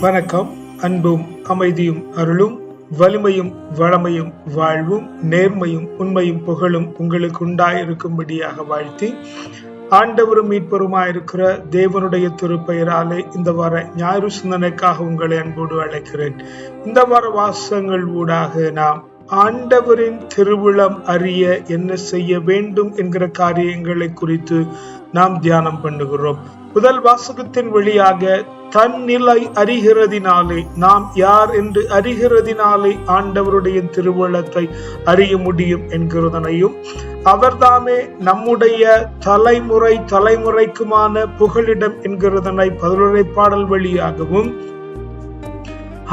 வணக்கம் அன்பும் அமைதியும் அருளும் வலிமையும் வளமையும் வாழ்வும் நேர்மையும் உண்மையும் புகழும் உங்களுக்கு உண்டாயிருக்கும்படியாக வாழ்த்தி ஆண்டவரும் மீட்பருமாயிருக்கிற தேவனுடைய திருப்பெயராலே இந்த வார ஞாயிறு சிந்தனைக்காக உங்களை அன்போடு அழைக்கிறேன். இந்த வார வாசங்கள் ஊடாக நாம் ஆண்டவரின் திருவிழம் அறிய என்ன செய்ய வேண்டும் என்கிற காரியங்களை குறித்து நாம் தியானம் பண்ணுகிறோம். முதல் வாசகத்தின் வழியாக தன் நிலை அறிகிறதினாலே நாம் யார் என்று அறிகிறதினாலே ஆண்டவருடைய திருவுளத்தை அறிய முடியும் என்கிறதனையும் அவர்தாமே நம்முடைய தலைமுறை தலைமுறைக்குமான புகலிடம் என்கிறதனை பதிலுரை பாடல் வழியாகவும்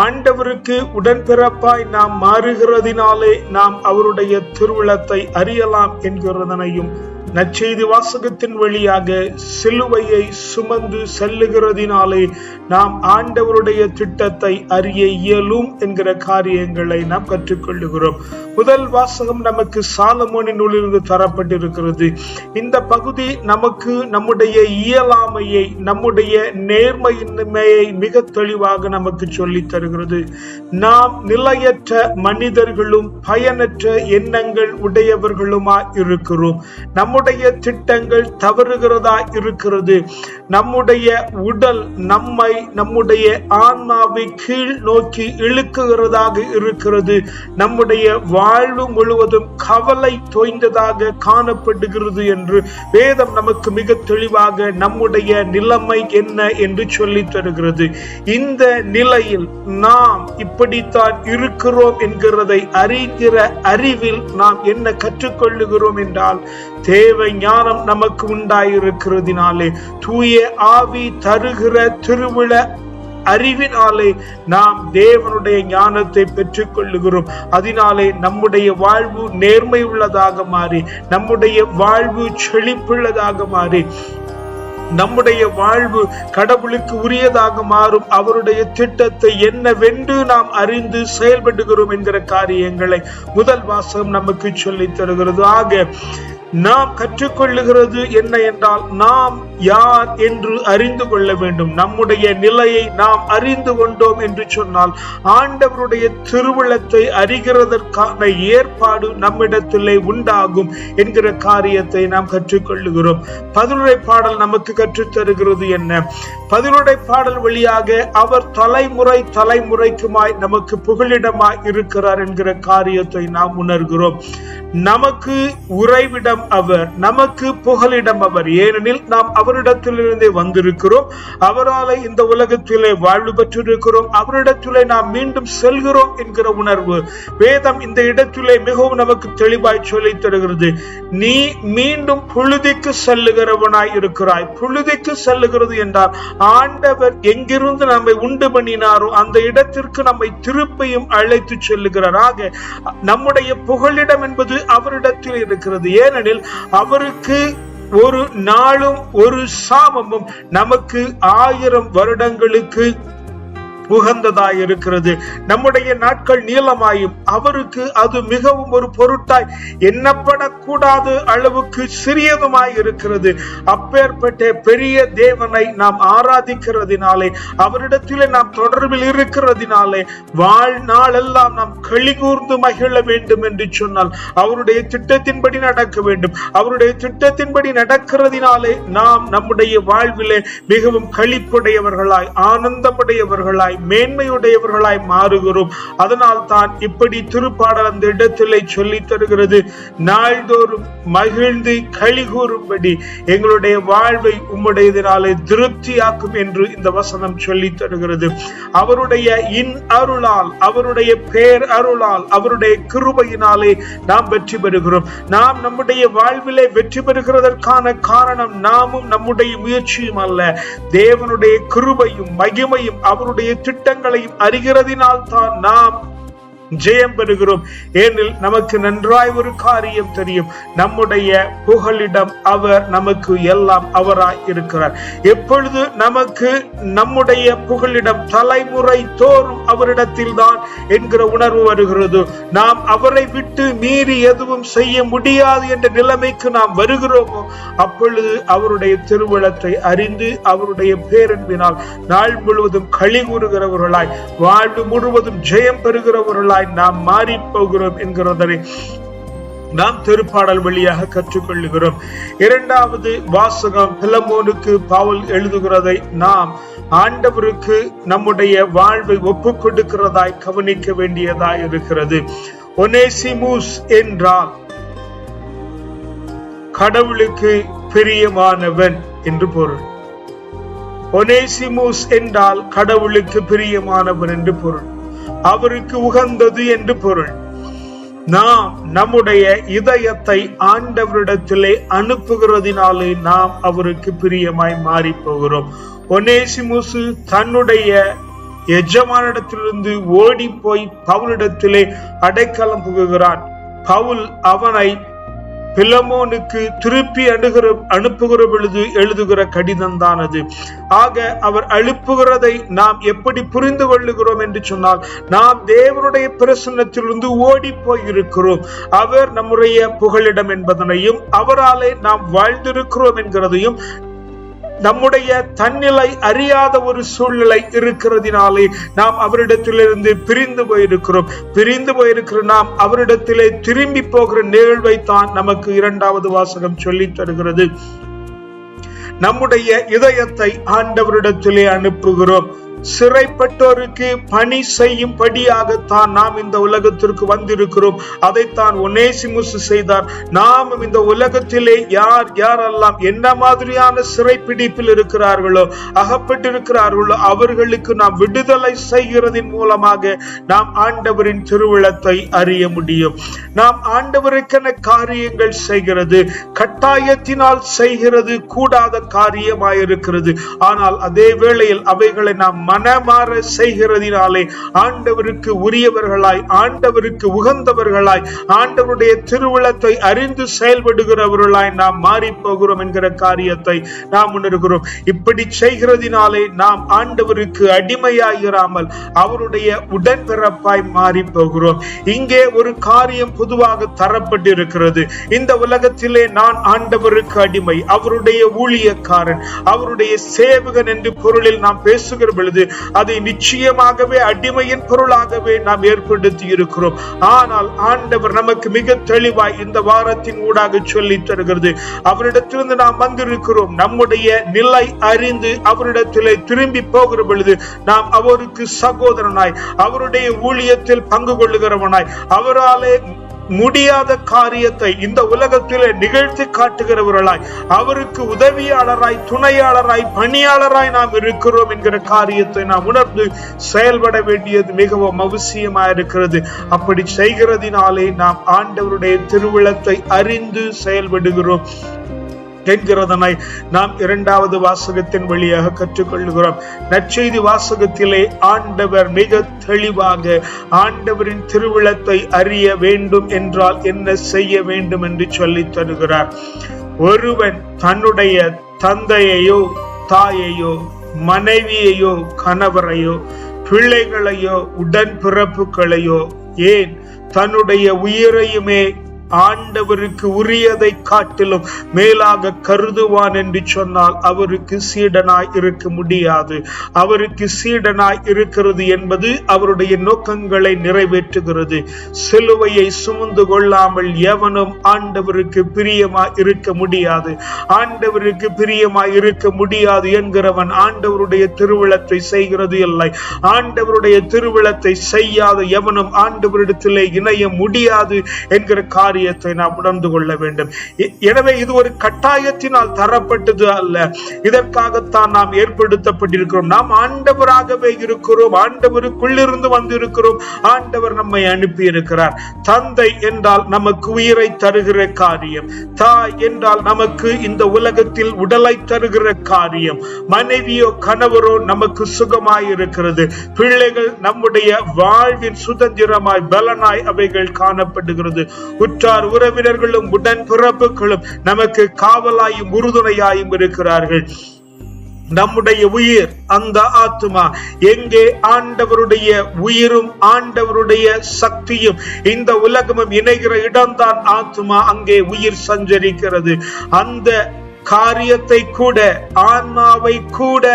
ஆண்டவருக்கு உடன்பிறப்பாய் நாம் மாறுகிறதினாலே நாம் அவருடைய திருவிழத்தை அறியலாம் என்கிறதனையும் நற்செய்தி வாசகத்தின் வழியாக சிலுவையை சுமந்து செல்லுகிறதினாலே நாம் ஆண்டவருடைய திட்டத்தை அறிய இயலும் என்கிற காரியங்களை நாம் கற்றுக்கொள்ளுகிறோம். முதல் வாசகம் நமக்கு சாலமோனின் நூலிலிருந்து தரப்பட்டிருக்கிறது. இந்த பகுதி நமக்கு நம்முடைய இயலாமையை நம்முடைய நேர்மையின்மையை மிக தெளிவாக நமக்கு சொல்லி தருகிறது. நாம் நிலையற்ற மனிதர்களும் பயனற்ற எண்ணங்கள் உடையவர்களுமா இருக்கிறோம். நம்ம நம்முடைய திட்டங்கள் தவறுகிறதா இருக்கிறது? நம்முடைய உடல் நம்மை நம்முடைய ஆன்மாவை கீழ் நோக்கி இழுக்குகிறதாக இருக்கிறது. நம்முடைய வாழ்வு முழுவதும் கவலை தோய்ந்ததாக காணப்படுகிறது என்று வேதம் நமக்கு மிக தெளிவாக நம்முடைய நிலைமை என்ன என்று சொல்லி தருகிறது. இந்த நிலையில் நாம் இப்படித்தான் இருக்கிறோம் என்கிறதை அறிகிற அறிவில் நாம் என்ன கற்றுக்கொள்ளுகிறோம் என்றால் தேவை ஞானம் நமக்கு உண்டாயிருக்கிறதுனாலே தூய ஆவி தருகிற திருவிழ அறிவினாலே நாம் தேவனுடைய ஞானத்தை பெற்றுக் கொள்ளுகிறோம் அதனாலே நம்முடைய வாழ்வு நேர்மை உள்ளதாக மாறி நம்முடைய வாழ்வு செழிப்புள்ளதாக மாறி நம்முடைய வாழ்வு கடவுளுக்கு உரியதாக மாறும். அவருடைய திட்டத்தை என்னவென்று நாம் அறிந்து செயல்படுகிறோம் என்கிற காரியங்களை முதல் வாசகம் நமக்கு சொல்லி தருகிறது. ஆக நாம் கற்றுக்கொள்ளுகிறது என்ன என்றால் நாம் யார் என்று அறிந்து கொள்ள வேண்டும். நம்முடைய நிலையை நாம் அறிந்து கொண்டோம் என்று சொன்னால் ஆண்டவருடைய திருவிழத்தை அறிகிறதற்கான ஏற்பாடு நம்மிடத்திலே உண்டாகும் என்கிற காரியத்தை நாம் கற்றுக்கொள்ளுகிறோம். பதிலுரை பாடல் நமக்கு கற்றுத் தருகிறது என்ன? பதிலுரை பாடல் வழியாக அவர் தலைமுறை தலைமுறைக்குமாய் நமக்கு புகலிடமாய் இருக்கிறார் என்கிற காரியத்தை நாம் உணர்கிறோம். நமக்கு உறைவிடம் அவர் நமக்கு புகலிடம் அவர். ஏனெனில் நாம் அவரிடத்திலிருந்தே வந்திருக்கிறோம். அவரால் இந்த உலகத்திலே வாழ்வு பெற்றிருக்கிறோம். அவரிடத்திலே நாம் மீண்டும் செல்கிறோம் என்கிற உணர்வு. வேதம் இந்த இடத்திலே மிகவும் நமக்கு தெளிவாய் சொல்லி தருகிறது. நீ மீண்டும் புழுதிக்கு செல்லுகிறவனாய் இருக்கிறாய். புழுதிக்கு செல்லுகிறது என்றால் ஆண்டவர் எங்கிருந்து நம்மை உண்டு பண்ணினாரோ அந்த இடத்திற்கு நம்மை திருப்பியும் அழைத்து செல்லுகிறாராக. நம்முடைய புகலிடம் என்பது அவரிடத்தில் இருக்கிறது. ஏனெனில் அவருக்கு ஒரு நாளும் ஒரு சாபமும் நமக்கு ஆயிரம் வருடங்களுக்கு உகந்ததாய் இருக்கிறது நம்முடைய நாட்கள் நீளமாயும் அவருக்கு அது மிகவும் ஒரு பொருட்டாய் எண்ணப்படக்கூடாத அளவுக்கு சிறியதுமாய் இருக்கிறது அப்பேற்பட்ட பெரிய தேவனை நாம் ஆராதிக்கிறதினாலே அவரிடத்திலே நாம் தொடர்பில் இருக்கிறதினாலே வாழ்நாளெல்லாம் நாம் கழிகூர்ந்து மகிழ வேண்டும் என்று சொன்னால் அவருடைய திட்டத்தின்படி நடக்க வேண்டும். அவருடைய திட்டத்தின்படி நடக்கிறதினாலே நாம் நம்முடைய வாழ்விலே மிகவும் களிப்புடையவர்களாய் ஆனந்தமுடையவர்களாய் மேன்மையுடையவர்களாய் மாறுகிறோம். அதனால் தான் இப்படி திருப்பாடல் அந்த இடத்திலே சொல்லி தருகிறது. நாள்தோறும் மகிழ்ந்து களி கூறும்படி எங்களுடைய வாழ்வை உம்முடையதினாலே திருப்தியாக்கும் என்று இந்த வசனம் சொல்லி தருகிறது. அவருடைய இன் அருளால் அவருடைய பேர் அருளால் அவருடைய கிருபையினாலே நாம் வெற்றி பெறுகிறோம். நாம் நம்முடைய வாழ்விலே வெற்றி பெறுகிறதற்கான காரணம் நாமும் நம்முடைய முயற்சியும் அல்ல. தேவனுடைய கிருபையும் மகிமையும் அவருடைய திட்டங்களையும் அறிகிறதினால் தான் நாம் ஜெயம் பெறுகிறோம். ஏனில் நமக்கு நன்றாய் ஒரு காரியம் தெரியும். நம்முடைய புகழிடம் அவர் நமக்கு எல்லாம் அவராய் இருக்கிறார். எப்பொழுது நமக்கு நம்முடைய புகழிடம் தலைமுறை தோறும் அவரிடத்தில் தான் என்கிற உணர்வு வருகிறது. நாம் அவரை விட்டு மீறி எதுவும் செய்ய முடியாது என்ற நிலைமைக்கு நாம் வருகிறோமோ அப்பொழுது அவருடைய திருவிழத்தை அறிந்து அவருடைய பேரன்பினால் நாள் முழுவதும் களி கூறுகிறவர்களாய் வாழ்வு முழுவதும் ஜெயம் பெறுகிறவர்களாய் நாம் மாறி போகிறோம் என்கிறதனை நாம் திருப்பாடல் வழியாக கற்றுக்கொள்ளுகிறோம். இரண்டாவது வாசகம் பிலமோனுக்கு பாவல் எழுதுகிறதை நாம் ஆண்டவருக்கு நம்முடைய வாழ்வை ஒப்புக் கொடுக்கிறதாய் கவனிக்க வேண்டியதாய் இருக்கிறது. ஒனேசிமுஸ் என்றால் கடவுளுக்கு பிரியமானவன் என்று பொருள். ஒனேசிமுஸ் என்றால் கடவுளுக்கு பிரியமானவன் என்று பொருள். அவருக்கு உகந்தது என்று பொருள். நாம் நம்முடைய இதயத்தை ஆண்டவரிடத்திலே அனுப்புகிறதினாலே நாம் அவருக்கு பிரியமாய் மாறி போகிறோம் ஒனேசிமுசு தன்னுடைய எஜமானிடத்திலிருந்து ஓடி போய் பவுலிடத்திலே அடைக்கலம் புகுகிறான். பவுல் அவனை பிலமோனுக்கு திருப்பி அணுகிற அனுப்புகிற பொழுது எழுதுகிற கடிதம் தான் அது ஆக அவர் அனுப்புகிறதை நாம் எப்படி புரிந்து கொள்ளுகிறோம் என்று சொன்னால் நாம் தேவனுடைய பிரசன்னத்திலிருந்து ஓடி போயிருக்கிறோம் அவர் நம்முடைய புகலிடம் என்பதனையும் அவராலே நாம் வாழ்ந்திருக்கிறோம் என்கிறதையும் நம்முடைய தன்னிலை அறியாத ஒரு சூழ்நிலை இருக்கிறதினாலே நாம் அவரிடத்திலிருந்து பிரிந்து போயிருக்கிறோம். பிரிந்து போயிருக்கிற நாம் அவரிடத்திலே திரும்பி போகிற நிகழ்வை தான் நமக்கு இரண்டாவது வாசகம் சொல்லி தருகிறது. நம்முடைய இதயத்தை ஆண்டவரிடத்திலே அனுப்புகிறோம். சிறைப்பட்டோருக்கு பணி செய்யும்படியாகத்தான் நாம் இந்த உலகத்திற்கு வந்திருக்கிறோம். அதைத்தான் ஒனேசிமுசு செய்தார். நாமும் இந்த உலகத்திலே யார் யாரெல்லாம் என்ன மாதிரியான சிறைப்பிடிப்பில் இருக்கிறார்களோ அகப்பட்டிருக்கிறார்களோ அவர்களுக்கு நாம் விடுதலை செய்கிறதின் மூலமாக நாம் ஆண்டவரின் திருவிழத்தை அறிய முடியும். நாம் ஆண்டவருக்கென காரியங்கள் செய்கிறது கட்டாயத்தினால் செய்கிறது கூடாத காரியமாயிருக்கிறது. ஆனால் அதே வேளையில் அவைகளை நாம் மனமாற செய்கிறதினாலே ஆண்டவருக்கு உரியவர்களாய் ஆண்டவருக்கு உகந்தவர்களாய் ஆண்டவருடைய திருவிழத்தை அறிந்து செயல்படுகிறவர்களாய் நாம் மாறி போகிறோம் என்கிற காரியத்தை நாம் உணர்கிறோம். இப்படி செய்கிறதினாலே நாம் ஆண்டவருக்கு அடிமையாகிறாமல் அவருடைய உடன்பிறப்பாய் மாறி போகிறோம் இங்கே ஒரு காரியம் பொதுவாக தரப்பட்டிருக்கிறது. இந்த உலகத்திலே நான் ஆண்டவருக்கு அடிமை அவருடைய ஊழியக்காரன் அவருடைய சேவகன் என்று பொருளில் நாம் பேசுகிற பொழுது அதை நிச்சயமாகவே அடிமையின் பொருளாகவே நாம் ஏற்படுத்தி இருக்கிறோம் ஆனால் ஆண்டவர் நமக்கு மிக தெளிவாய் இந்த வாரத்தின் ஊடாக சொல்லி தருகிறது. அவரிடத்திலிருந்து நாம் வந்திருக்கிறோம். நம்முடைய நிலை அறிந்து அவரிடத்திலே திரும்பி போகிற பொழுது நாம் அவருக்கு சகோதரனாய் அவருடைய ஊழியத்தில் பங்கு கொள்ளுகிறவனாய் அவராலே முடியாத காரியத்தை இந்த உலகத்திலே நிகழ்த்தி காட்டுகிறவர்களாய் அவருக்கு உதவியாளராய் துணையாளராய் பணியாளராய் நாம் இருக்கிறோம் என்கிற காரியத்தை நாம் உணர்ந்து செயல்பட வேண்டியது மிகவும் அவசியமா இருக்கிறது. அப்படி செய்கிறதினாலே நாம் ஆண்டவருடைய திருவிழத்தை அறிந்து செயல்படுகிறோம். என்கிறதனை நாம் இரண்டாவது வாசகத்தின் வழியாக கற்றுக்கொள்கிறோம் நற்செய்தி வாசகத்திலே ஆண்டவர் மிக தெளிவாக ஆண்டவரின் திருவிழத்தை அறிய வேண்டும் என்றால் என்ன செய்ய வேண்டும் என்று சொல்லி தருகிறார். ஒருவன் தன்னுடைய தந்தையையோ தாயையோ மனைவியையோ கணவரையோ பிள்ளைகளையோ உடன் பிறப்புகளையோ ஏன் தன்னுடைய உயிரையுமே ஆண்டவருக்கு உரியதை காட்டிலும் மேலாக கருதுவான் என்று சொன்னால் அவருக்கு சீடனாய் இருக்க முடியாது. அவருக்கு சீடனாய் இருக்கிறது என்பது அவருடைய நோக்கங்களை நிறைவேற்றுகிறது. சிலுவையை சுமந்து கொள்ளாமல் எவனும் ஆண்டவருக்கு பிரியமாய் இருக்க முடியாது. ஆண்டவருக்கு பிரியமாய் இருக்க முடியாது என்கிறவன் ஆண்டவருடைய திருவிழத்தை செய்கிறது இல்லை. ஆண்டவருடைய திருவிழத்தை செய்யாத எவனும் ஆண்டவரிடத்திலே இணைய முடியாது என்கிற காரியம் காரியத்தை நாம் உணர்ந்து கொள்ள வேண்டும். எனவே இது ஒரு கட்டாயத்தினால் தரப்பட்டது அல்ல. இதற்காகத்தான் நாம் ஏற்படுத்தப்பட்டிருக்கிறோம். நாம் ஆண்டவராகவே இருக்கிறோம். ஆண்டவருக்குள்ளிருந்து வந்திருக்கிறோம். ஆண்டவர் நம்மை அனுப்பி இருக்கிறார் தந்தை என்றால் நமக்கு உயிரை தருகிற காரியம். தாய் என்றால் நமக்கு இந்த உலகத்தில் உடலை தருகிற காரியம். மனைவியோ கணவரோ நமக்கு சுகமாய் இருக்கிறது பிள்ளைகள் நம்முடைய வாழ்வின் சுதந்திரமாய் பலனாய் அவைகள் காணப்படுகிறது. உற்ற உற்றார் உறவினர்களும் உடன் பிறப்புகளும் நமக்கு காவலாயும் உறுதுணையாயும் இருக்கிறார்கள். நம்முடைய உயிர் அந்த ஆத்மா எங்கே ஆண்டவருடைய உயிரும் ஆண்டவருடைய சக்தியும் இந்த உலகமும் இணைகிற இடம்தான் ஆத்மா அங்கே உயிர் சஞ்சரிக்கிறது. அந்த காரியத்தை கூட ஆன்மாவை கூட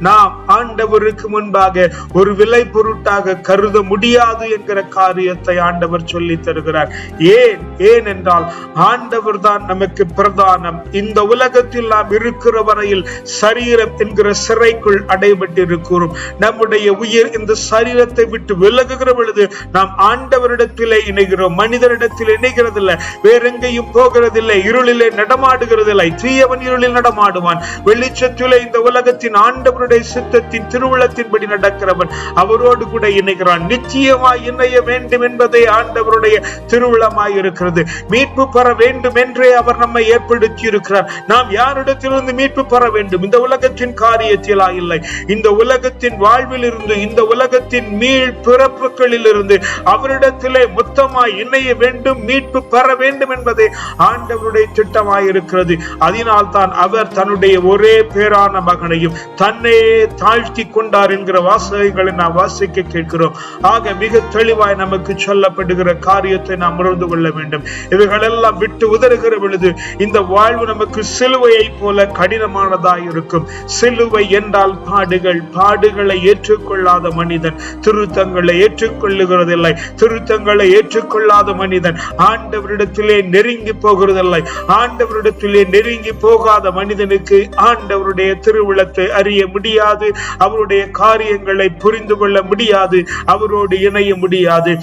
நாம் ஆண்டவருக்கு முன்பாக ஒரு விலை பொருட்டாக கருத முடியாது என்கிற காரியத்தை ஆண்டவர் சொல்லி தருகிறார். ஏன்? ஏன் என்றால் ஆண்டவர் தான் நமக்கு பிரதானம். இந்த உலகத்தில் நாம் இருக்கிற வரையில் சரீரம் என்கிற சிறைக்குள் அடைபட்டிருக்கிறோம். நம்முடைய உயிர் இந்த சரீரத்தை விட்டு விலகுகிற பொழுது நாம் ஆண்டவரிடத்திலே இணைகிறோம். மனிதரிடத்தில் இணைகிறதில்லை. வேறெங்கேயும் போகிறதில்லை. இருளிலே நடமாடுகிறதில்லை. தீயவன் இருளில் நடமாடுவான். வெளிச்சத்திலே இந்த உலகத்தின் ஆண்டவருடைய அவருடைய சித்தத்தின் திருவிழத்தின்படி நடக்கிறவன் அவரோடு கூட இணைகிறான். நிச்சயமாய் இணைய வேண்டும் என்பதே ஆண்டவருடைய திருவிழமாய் இருக்கிறது. மீட்பு பெற வேண்டும் என்றே அவர் நம்மை ஏற்படுத்தி இருக்கிறார் நாம் யாரிடத்திலிருந்து மீட்பு பெற வேண்டும்? இந்த உலகத்தின் காரியத்திலா? இல்லை. இந்த உலகத்தின் வாழ்வில் இருந்து இந்த உலகத்தின் மீள் பிறப்புகளில் இருந்து அவரிடத்திலே மொத்தமாய் இணைய வேண்டும் மீட்பு பெற வேண்டும் என்பதே ஆண்டவருடைய திட்டமாய் இருக்கிறது அதனால் தான் அவர் தன்னுடைய ஒரே பேரான மகனையும் தன்னை தாழ்த்தி கொண்டார் என்கிற வாசகங்களை நாம் வாசிக்க கேட்கிறோம். ஆக மிக தெளிவாய் நமக்கு சொல்லப்படுகிற காரியத்தை நாம் உணர்ந்து கொள்ள வேண்டும். இவைகளெல்லாம் விட்டு உதறுகிற பொழுது இந்த வாழ்வு நமக்கு சிலுவையை போல கடினமானதாய் இருக்கும். சிலுவை என்றால் பாடுகள். பாடுகளை ஏற்றுக்கொள்ளாத மனிதன் திருத்தங்களை ஏற்றுக்கொள்ளுகிறதில்லை. திருத்தங்களை ஏற்றுக்கொள்ளாத மனிதன் ஆண்டவரிடத்திலே நெருங்கி போகிறதில்லை. ஆண்டவரிடத்திலே நெருங்கி போகாத மனிதனுக்கு ஆண்டவருடைய திருவிழத்தை அறிய முடியும் முடியாது. அவருடைய காரியங்களை புரிந்து கொள்ள முடியாது. அவரோடு இணைய முடியாது.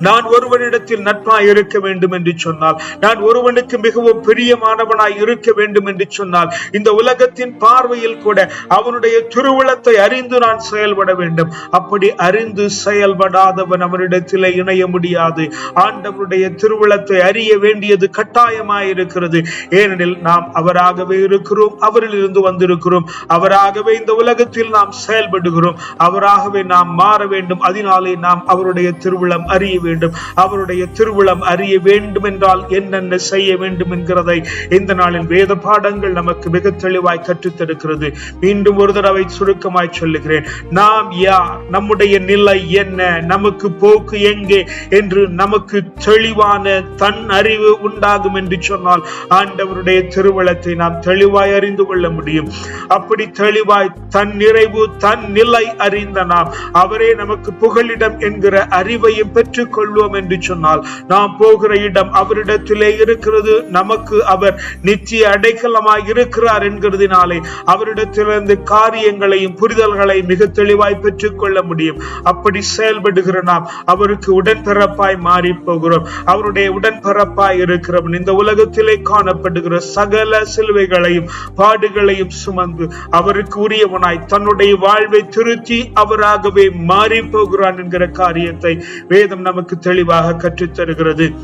நான் ஒருவனிடத்தில் நட்பாய் இருக்க வேண்டும் என்று சொன்னால் நான் ஒருவனுக்கு மிகவும் பிரியமானவனாய் இருக்க வேண்டும் என்று சொன்னால் இந்த உலகத்தின் பார்வையில் கூட அவனுடைய திருவுளத்தை அறிந்து நான் செயல்பட வேண்டும். அப்படி அறிந்து செயல்படாதவன் அவனிடத்திலே இணைய முடியாது. ஆண்டவருடைய திருவுளத்தை அறிய வேண்டியது கட்டாயமாய் இருக்கிறது. ஏனெனில் நாம் அவராகவே இருக்கிறோம் அவரில் இருந்து வந்திருக்கிறோம். அவராகவே இந்த உலகத்தில் நாம் செயல்படுகிறோம். அவராகவே நாம் மாற வேண்டும். அதனாலே நாம் அவருடைய திருவிழம் அறிய வேண்டும். அவருடைய திருவிழம் அறிய வேண்டும் என்றால் என்னென்ன செய்ய வேண்டும் என்கிறதை இந்த நாளின் வேத பாடங்கள் நமக்கு மிக தெளிவாய் கற்றுத்தருக்கிறது மீண்டும் ஒரு தடவை சுருக்கமாய் சொல்லுகிறேன். நாம் யார்? நம்முடைய நிலை என்ன? நமக்கு போக்கு எங்கே? என்று நமக்கு தெளிவான தன் அறிவு உண்டாகும் என்று சொன்னால் ஆண்டவருடைய திருவுளத்தை நாம் தெளிவாய் அறிந்து கொள்ள முடியும். அப்படி தெளிவாய் தன் நிறைவு தன் நிலை அறிந்த நாம் அவரே நமக்கு புகலிடம் என்கிற அறிவையும் பெற்றுக் கொள்வோம் என்று சொன்னால் நாம் போகிற இடம் அவரிடத்திலே இருக்கிறது. நமக்கு அவர் நிச்சய அடைக்கலமாய் இருக்கிறார் என்கிறதுனாலே அவரிடத்திலிருந்து காரியங்களையும் புரிதல்களை மிக தெளிவாய் பெற்றுக் கொள்ள முடியும். அப்படி செயல்படுகிற நாம் அவருக்கு உடன்பிறப்பாய் மாறி போகிறோம் அவருடைய உடன்பிறப்பாய் இருக்கிறவன் இந்த உலகத்திலே காணப்படுகிற சகல சிலுவைகளையும் பாடுகளையும் சுமந்து அவருக்கு உரியவனாய் தன்னுடைய வாழ்வை திருத்தி அவராகவே மாறி போகிறான் என்கிற காரியத்தை வேதம் நமக்கு நமக்கு தெளிவாக கற்றுத்தருகிறது.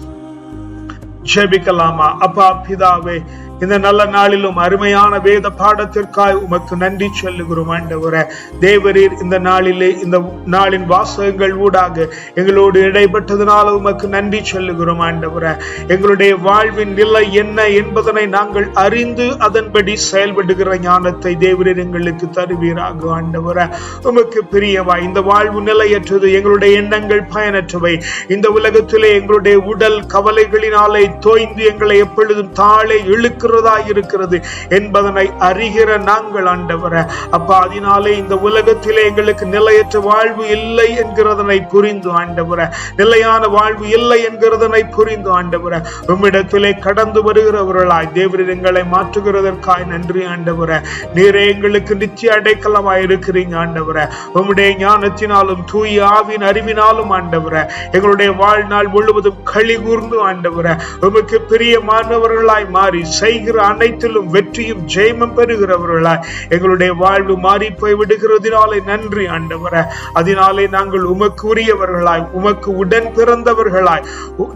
ஜெபிக்கலாமா? அப்பா பிதாவே இந்த நல்ல நாளிலும் அருமையான வேத பாடத்திற்காய் உமக்கு நன்றி சொல்லுகிறோம் ஆண்டவர. தேவரீர் இந்த நாளிலே இந்த நாளின் வாசகங்கள் ஊடாக எங்களோடு இடைப்பட்டதுனால உமக்கு நன்றி சொல்லுகிறோம் ஆண்டவர. எங்களுடைய வாழ்வின் நிலை என்ன என்பதனை நாங்கள் அறிந்து அதன்படி செயல்படுகிற ஞானத்தை தேவரீர் எங்களுக்கு தருவீராக ஆண்டவர. உமக்கு பிரியவா இந்த வாழ்வு நிலையற்றது எங்களுடைய எண்ணங்கள் பயனற்றவை. இந்த உலகத்திலே எங்களுடைய உடல் கவலைகளினாலே தோய்ந்து எங்களை எப்பொழுதும் தாழே இழுக்கிற தள்ளுகிறதா இருக்கிறது என்பதனை அறிகிற நாங்கள் ஆண்டவர. அப்பா அதனாலே இந்த உலகத்திலே எங்களுக்கு நிலையற்ற வாழ்வு இல்லை என்கிறதனை புரிந்து ஆண்டவர. நிலையான வாழ்வு இல்லை என்கிறதனை புரிந்து ஆண்டவர. உம்மிடத்திலே கடந்து வருகிறவர்களாய் தேவரீர் எங்களை மாற்றுகிறதற்காய் நன்றி ஆண்டவர. நீரே எங்களுக்கு நிச்சய அடைக்கலமாய் இருக்கிறீங்க ஆண்டவர. உம்முடைய ஞானத்தினாலும் தூய ஆவின் அறிவினாலும் ஆண்டவர. எங்களுடைய வாழ்நாள் முழுவதும் களி கூர்ந்து ஆண்டவர. உமக்கு பிரியமானவர்களாய் மாறி செய் செய்கிற அனைத்திலும் வெற்றியும் ஜெயமும் பெறுகிறவர்களாய். எங்களுடைய வாழ்வு மாறி போய் விடுகிறதினாலே நன்றி ஆண்டவர. அதனாலே நாங்கள் உமக்கு உரியவர்களாய் உமக்கு உடன் பிறந்தவர்களாய்.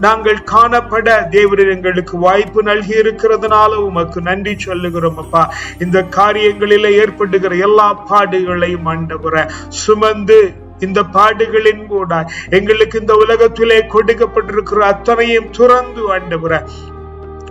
நாங்கள் காணப்பட தேவரீர் எங்களுக்கு வாய்ப்பு நல்கி இருக்கிறதுனால உமக்கு நன்றி சொல்லுகிறோம் அப்பா. இந்த காரியங்களில ஏற்படுகிற எல்லா பாடுகளையும் ஆண்டவர சுமந்து இந்த பாடுகளின் கூட எங்களுக்கு இந்த உலகத்திலே கொடுக்கப்பட்டிருக்கிற அத்தனையும் துறந்து ஆண்டவர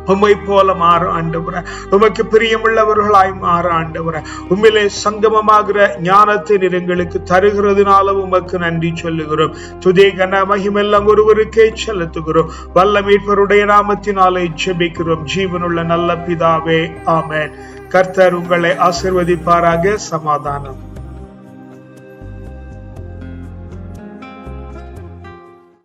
உம்மை போல மாற ஆண்டவர. உமக்கு பிரியமுள்ளவர்களாய் மாற ஆண்டவர. உம்மிலே சங்கமமாகிற ஞானத்தை நீர் எங்களுக்கு தருகிறதுனால உமக்கு நன்றி சொல்லுகிறோம். துதே கன மகிமெல்லாம் ஒருவருக்கே செலுத்துகிறோம். வல்ல மீட்பருடைய நாமத்தினாலே ஜெபிக்கிறோம். ஜீவனுள்ள நல்ல பிதாவே ஆமேன். கர்த்தர் உங்களை ஆசிர்வதிப்பாராக. சமாதானம்.